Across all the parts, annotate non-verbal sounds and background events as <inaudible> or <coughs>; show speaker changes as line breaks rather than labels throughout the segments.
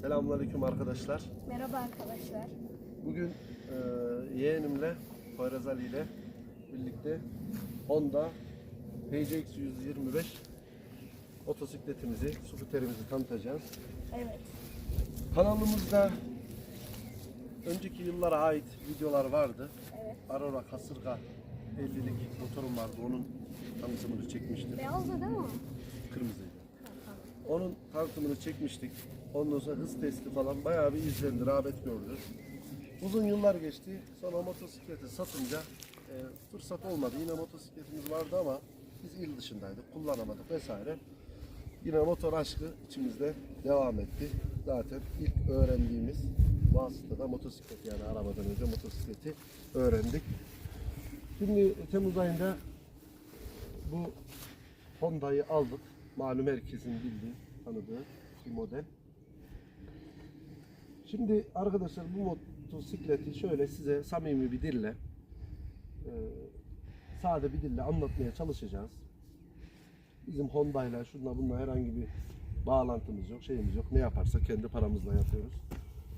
Selamünaleyküm arkadaşlar.
Merhaba arkadaşlar.
Bugün e, yeğenimle Poyraz Ali ile birlikte Honda PCX 125 motosikletimizi, skuterimizi tanıtacağız.
Evet.
Kanalımızda önceki yıllara ait videolar vardı.
Evet.
Aurora Kasırga 50'lik motorum vardı. Onun tanıtımını çekmiştim.
Beyazdı değil mi?
Kırmızıydı. Onun tanıtımını çekmiştik. Ondan sonra hız testi falan bayağı bir izlendi, rağbet gördü. Uzun yıllar geçti. Sonra motosikleti satınca e, fırsat olmadı. Yine motosikletimiz vardı ama biz il dışındaydık, kullanamadık vesaire. Yine motor aşkı içimizde devam etti. Zaten ilk öğrendiğimiz vasıtada motosiklet yani arabadan önce motosikleti öğrendik. Şimdi Temmuz ayında bu Honda'yı aldık. Malum herkesin bildiği, tanıdığı bir model. Şimdi arkadaşlar bu motosikleti şöyle size samimi bir dille, e, sade bir dille anlatmaya çalışacağız. Bizim Honda'yla şunla bununla herhangi bir bağlantımız yok, şeyimiz yok. Ne yaparsak kendi paramızla yapıyoruz.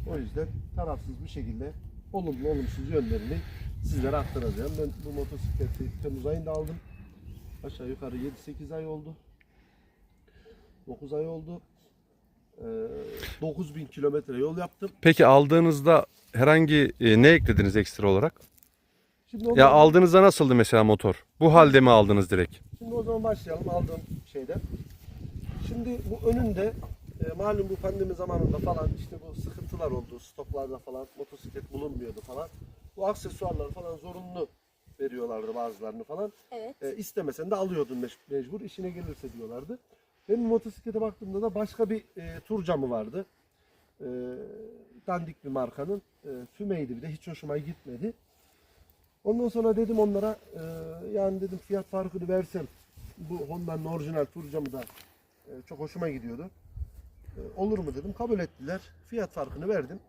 O yüzden tarafsız bir şekilde olumlu olumsuz yönlerini sizlere aktaracağım. Ben bu motosikleti Temmuz ayında aldım. Aşağı yukarı 7-8 ay oldu. 9 ay oldu. Ee, 9000 kilometre yol yaptım.
Peki aldığınızda herhangi e, ne eklediniz ekstra olarak?
Şimdi,
Ya
ondan-
aldığınızda nasıldı mesela motor? Bu halde mi aldınız direkt?
şimdi o zaman başlayalım aldığım şeyden. Şimdi bu önünde e, malum bu pandemi zamanında falan işte bu sıkıntılar oldu. Stoklarda falan motosiklet bulunmuyordu falan. Bu aksesuarları falan zorunlu veriyorlardı bazılarını falan.
Evet.
E, istemesen de alıyordun mec- mecbur işine gelirse diyorlardı. Benim motosiklete baktığımda da başka bir e, tur camı vardı. E, dandik bir markanın. E, fümeydi bir de hiç hoşuma gitmedi. Ondan sonra dedim onlara e, yani dedim fiyat farkını versem bu Honda'nın orijinal tur camı da e, çok hoşuma gidiyordu. E, olur mu dedim kabul ettiler. Fiyat farkını verdim.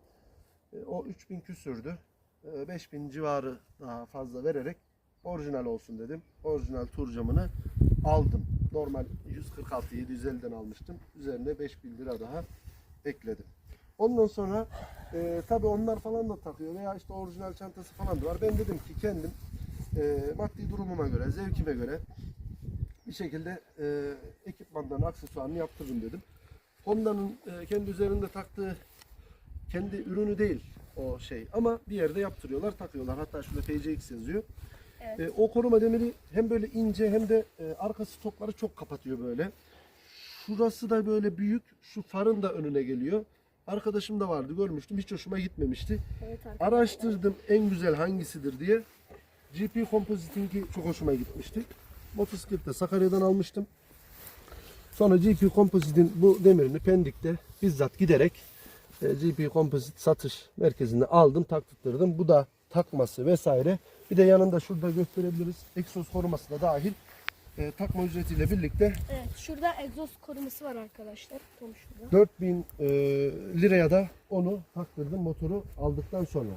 E, o 3000 küsürdü. E, 5000 civarı daha fazla vererek orijinal olsun dedim. Orijinal tur camını aldım. Normal 146 750'den almıştım. Üzerine 5000 lira daha ekledim. Ondan sonra e, tabii onlar falan da takıyor veya işte orijinal çantası falan da var. Ben dedim ki kendim e, maddi durumuma göre, zevkime göre bir şekilde e, ekipmandan aksesuarını yaptırırım dedim. Honda'nın e, kendi üzerinde taktığı kendi ürünü değil o şey ama bir yerde yaptırıyorlar, takıyorlar. Hatta şurada PCX yazıyor.
Evet.
E, o koruma demiri hem böyle ince hem de e, arka stopları çok kapatıyor böyle. Şurası da böyle büyük. Şu farın da önüne geliyor. Arkadaşım da vardı görmüştüm. Hiç hoşuma gitmemişti.
Evet arkadaşlar.
Araştırdım en güzel hangisidir diye. GP Composite'inki çok hoşuma gitmişti. Motosiklette Sakarya'dan almıştım. Sonra GP Composite'in bu demirini Pendik'te bizzat giderek e, GP Composite satış merkezinde aldım, taktırdım. Bu da takması vesaire. Bir de yanında şurada gösterebiliriz. Egzoz koruması da dahil. E, takma ücretiyle birlikte
Evet. Şurada egzoz koruması var arkadaşlar. Tam şurada.
4000 e, liraya da onu taktırdım motoru aldıktan sonra.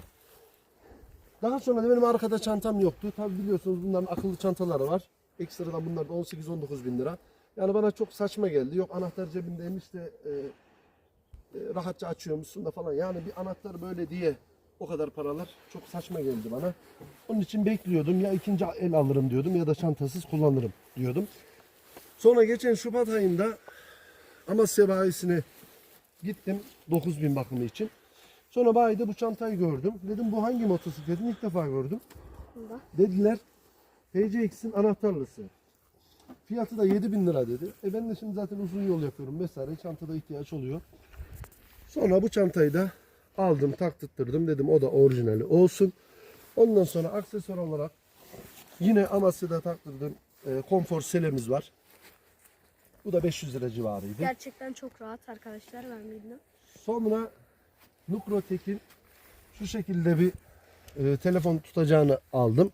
Daha sonra da benim arkada çantam yoktu. Tabi biliyorsunuz bunların akıllı çantaları var. Ekstradan bunlar da 18-19 bin lira. Yani bana çok saçma geldi. Yok anahtar cebindeymiş de e, e, rahatça açıyormuşsun da falan. Yani bir anahtar böyle diye o kadar paralar çok saçma geldi bana. Onun için bekliyordum. Ya ikinci el alırım diyordum ya da çantasız kullanırım diyordum. Sonra geçen Şubat ayında Amasya bayisine gittim 9000 bakımı için. Sonra bayide bu çantayı gördüm. Dedim bu hangi motosikletin ilk defa gördüm.
Bunda.
Dediler PCX'in anahtarlısı. Fiyatı da 7000 lira dedi. E ben de şimdi zaten uzun yol yapıyorum vesaire. Çantada ihtiyaç oluyor. Sonra bu çantayı da aldım taktırttırdım. Dedim o da orijinali olsun. Ondan sonra aksesuar olarak yine Amasya'da taktırdığım e, konfor selemiz var. Bu da 500 lira civarıydı.
Gerçekten çok rahat arkadaşlar ben bildim.
Sonra Nukrotek'in şu şekilde bir e, telefon tutacağını aldım.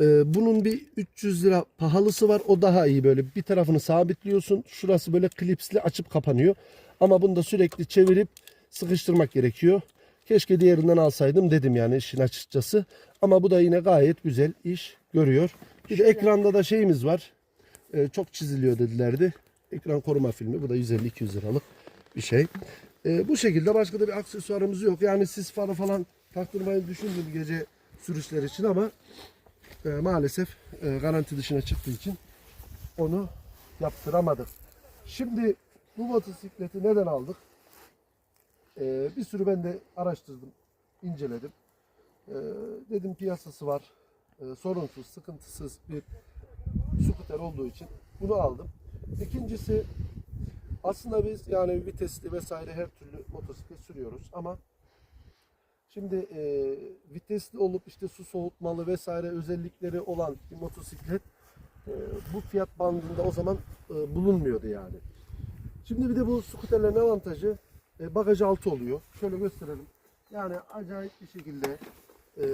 E, bunun bir 300 lira pahalısı var. O daha iyi böyle. Bir tarafını sabitliyorsun. Şurası böyle klipsli açıp kapanıyor. Ama bunu da sürekli çevirip sıkıştırmak gerekiyor. Keşke diğerinden alsaydım dedim yani işin açıkçası. Ama bu da yine gayet güzel iş görüyor. Bir de ekranda da şeyimiz var. E, çok çiziliyor dedilerdi. Ekran koruma filmi. Bu da 150-200 liralık bir şey. E, bu şekilde başka da bir aksesuarımız yok. Yani siz farı falan taktırmayı düşündüm gece sürüşler için ama e, maalesef e, garanti dışına çıktığı için onu yaptıramadık. Şimdi bu motosikleti neden aldık? E, bir sürü ben de araştırdım, inceledim. E, dedim piyasası var, e, sorunsuz, sıkıntısız bir scooter olduğu için bunu aldım. İkincisi aslında biz yani vitesli vesaire her türlü motosiklet sürüyoruz ama şimdi e, vitesli olup işte su soğutmalı vesaire özellikleri olan bir motosiklet e, bu fiyat bandında o zaman e, bulunmuyordu yani. Şimdi bir de bu skuterlerin avantajı e, bagajı altı oluyor. Şöyle gösterelim. Yani acayip bir şekilde e,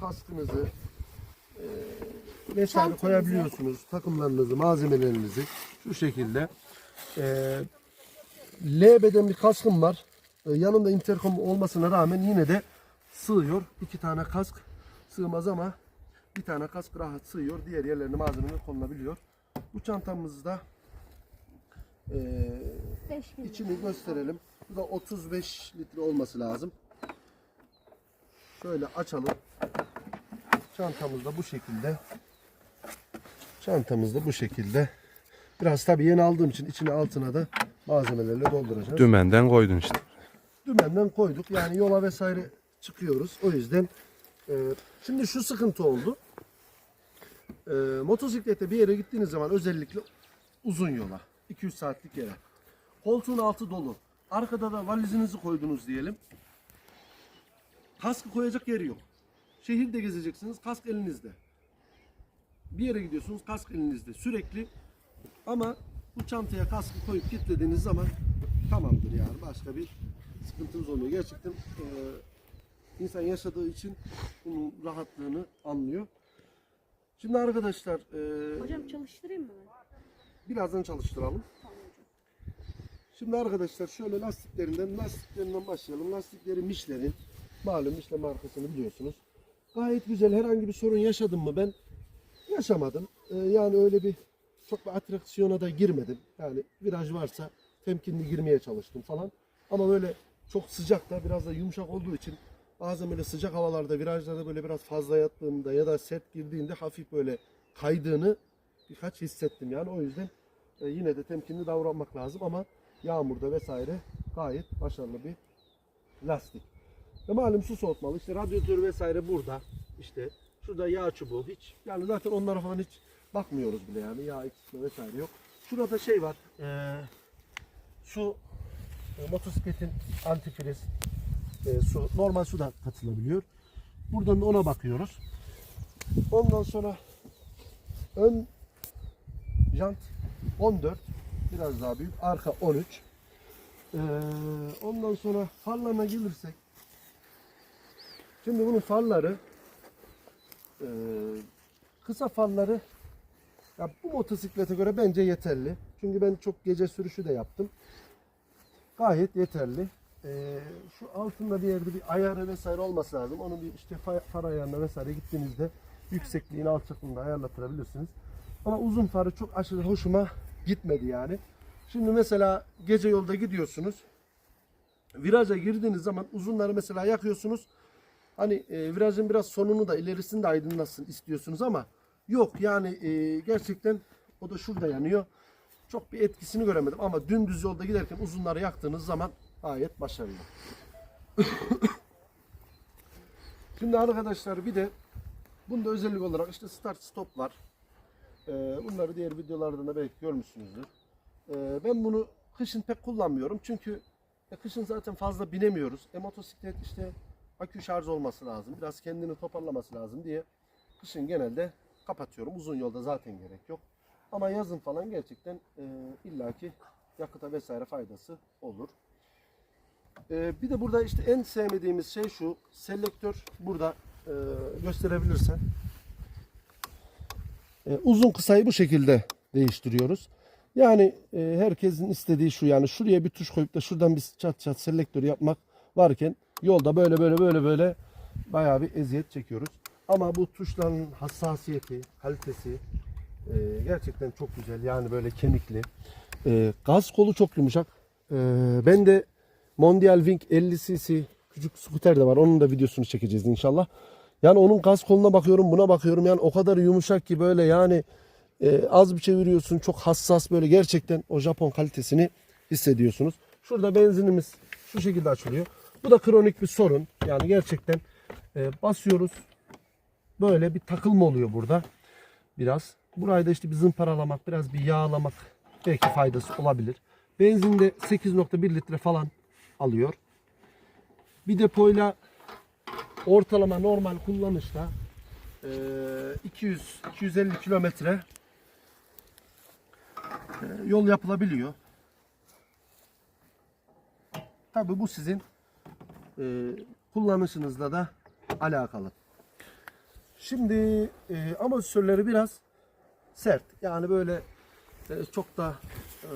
kaskınızı e, vesaire
Çantanızı.
koyabiliyorsunuz. Takımlarınızı, malzemelerinizi şu şekilde. E, L beden bir kaskım var. E, yanımda intercom olmasına rağmen yine de sığıyor. İki tane kask sığmaz ama bir tane kask rahat sığıyor. Diğer yerlerine malzemeler konulabiliyor. Bu çantamızda e,
5000 lira.
İçini gösterelim. Bu da 35 litre olması lazım. Şöyle açalım. Çantamız da bu şekilde. Çantamız da bu şekilde. Biraz tabii yeni aldığım için içine altına da malzemelerle dolduracağız.
Dümenden koydun işte.
Dümenden koyduk. Yani yola vesaire çıkıyoruz. O yüzden e, şimdi şu sıkıntı oldu. E, motosiklete bir yere gittiğiniz zaman özellikle uzun yola 200 saatlik yere. Koltuğun altı dolu. Arkada da valizinizi koydunuz diyelim. Kaskı koyacak yeri yok. Şehirde gezeceksiniz. Kask elinizde. Bir yere gidiyorsunuz. Kask elinizde. Sürekli ama bu çantaya kaskı koyup kilitlediğiniz zaman tamamdır yani. Başka bir sıkıntınız olmuyor. Gerçekten e, insan yaşadığı için bunun rahatlığını anlıyor. Şimdi arkadaşlar e,
Hocam çalıştırayım mı
birazdan çalıştıralım. Şimdi arkadaşlar şöyle lastiklerinden lastiklerinden başlayalım. Lastikleri Michelin'in malum Michelin markasını biliyorsunuz. Gayet güzel. Herhangi bir sorun yaşadım mı ben? Yaşamadım. Ee, yani öyle bir çok bir atraksiyona da girmedim. Yani viraj varsa temkinli girmeye çalıştım falan. Ama böyle çok sıcak da biraz da yumuşak olduğu için bazen böyle sıcak havalarda virajlarda böyle biraz fazla yattığımda ya da sert girdiğinde hafif böyle kaydığını birkaç hissettim yani. O yüzden e, yine de temkinli davranmak lazım ama yağmurda vesaire gayet başarılı bir lastik. Ve malum su soğutmalı. İşte radyatör vesaire burada. İşte şurada yağ çubuğu hiç. Yani zaten onlara falan hiç bakmıyoruz bile yani. Yağ eksiltme vesaire yok. Şurada şey var. eee, su e, motosikletin antifriz e, su. Normal su da katılabiliyor. Buradan da ona bakıyoruz. Ondan sonra ön jant 14 biraz daha büyük. Arka 13. Ee, ondan sonra farlarına gelirsek şimdi bunun farları e, kısa farları ya bu motosiklete göre bence yeterli. Çünkü ben çok gece sürüşü de yaptım. Gayet yeterli. Ee, şu altında bir yerde bir ayarı vesaire olması lazım. Onu bir işte fa- far ayarına vesaire gittiğinizde yüksekliğini alçaklığını ayarlatabilirsiniz. Ama uzun farı çok aşırı hoşuma gitmedi yani. Şimdi mesela gece yolda gidiyorsunuz. Viraja girdiğiniz zaman uzunları mesela yakıyorsunuz. Hani e, virajın biraz sonunu da ilerisini de aydınlatsın istiyorsunuz ama yok yani e, gerçekten o da şurada yanıyor. Çok bir etkisini göremedim ama dümdüz yolda giderken uzunları yaktığınız zaman gayet başarılı. <coughs> Şimdi arkadaşlar bir de bunda özellik olarak işte start stop var. Ee, bunları diğer videolardan da belki görmüşsünüzdür. Ee, ben bunu kışın pek kullanmıyorum çünkü e, kışın zaten fazla binemiyoruz. E motosiklet işte akü şarj olması lazım. Biraz kendini toparlaması lazım diye kışın genelde kapatıyorum. Uzun yolda zaten gerek yok. Ama yazın falan gerçekten e, illaki yakıta vesaire faydası olur. E, bir de burada işte en sevmediğimiz şey şu. Selektör burada e, gösterebilirsen. E, uzun kısayı bu şekilde değiştiriyoruz. Yani e, herkesin istediği şu yani şuraya bir tuş koyup da şuradan bir çat çat selektör yapmak varken yolda böyle böyle böyle böyle bayağı bir eziyet çekiyoruz. Ama bu tuşların hassasiyeti, kalitesi e, gerçekten çok güzel. Yani böyle kemikli. Gaz kolu çok yumuşak. Ben de Mondial Wing 50 cc küçük skuter de var. Onun da videosunu çekeceğiz inşallah. Yani onun gaz koluna bakıyorum buna bakıyorum. Yani o kadar yumuşak ki böyle yani e, az bir çeviriyorsun. Çok hassas böyle gerçekten o Japon kalitesini hissediyorsunuz. Şurada benzinimiz şu şekilde açılıyor. Bu da kronik bir sorun. Yani gerçekten e, basıyoruz. Böyle bir takılma oluyor burada. Biraz. Burayı da işte bir zımparalamak, biraz bir yağlamak belki faydası olabilir. Benzinde 8.1 litre falan alıyor. Bir depoyla ortalama normal kullanışta e, 200-250 kilometre e, yol yapılabiliyor. Tabi bu sizin e, kullanışınızla da alakalı. Şimdi e, amortisörleri biraz sert. Yani böyle e, çok da e,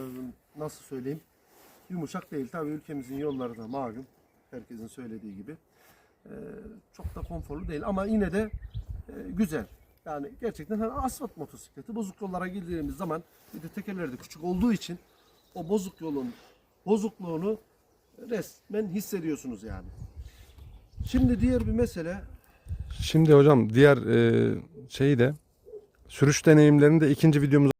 nasıl söyleyeyim yumuşak değil. Tabii ülkemizin yolları da malum. Herkesin söylediği gibi. E, çok da konforlu değil ama yine de e, güzel. Yani gerçekten hani asfalt motosikleti bozuk yollara girdiğimiz zaman bir de tekerleri de küçük olduğu için o bozuk yolun bozukluğunu resmen hissediyorsunuz yani. Şimdi diğer bir mesele
Şimdi hocam diğer e, şeyi de sürüş deneyimlerini de ikinci videomuzda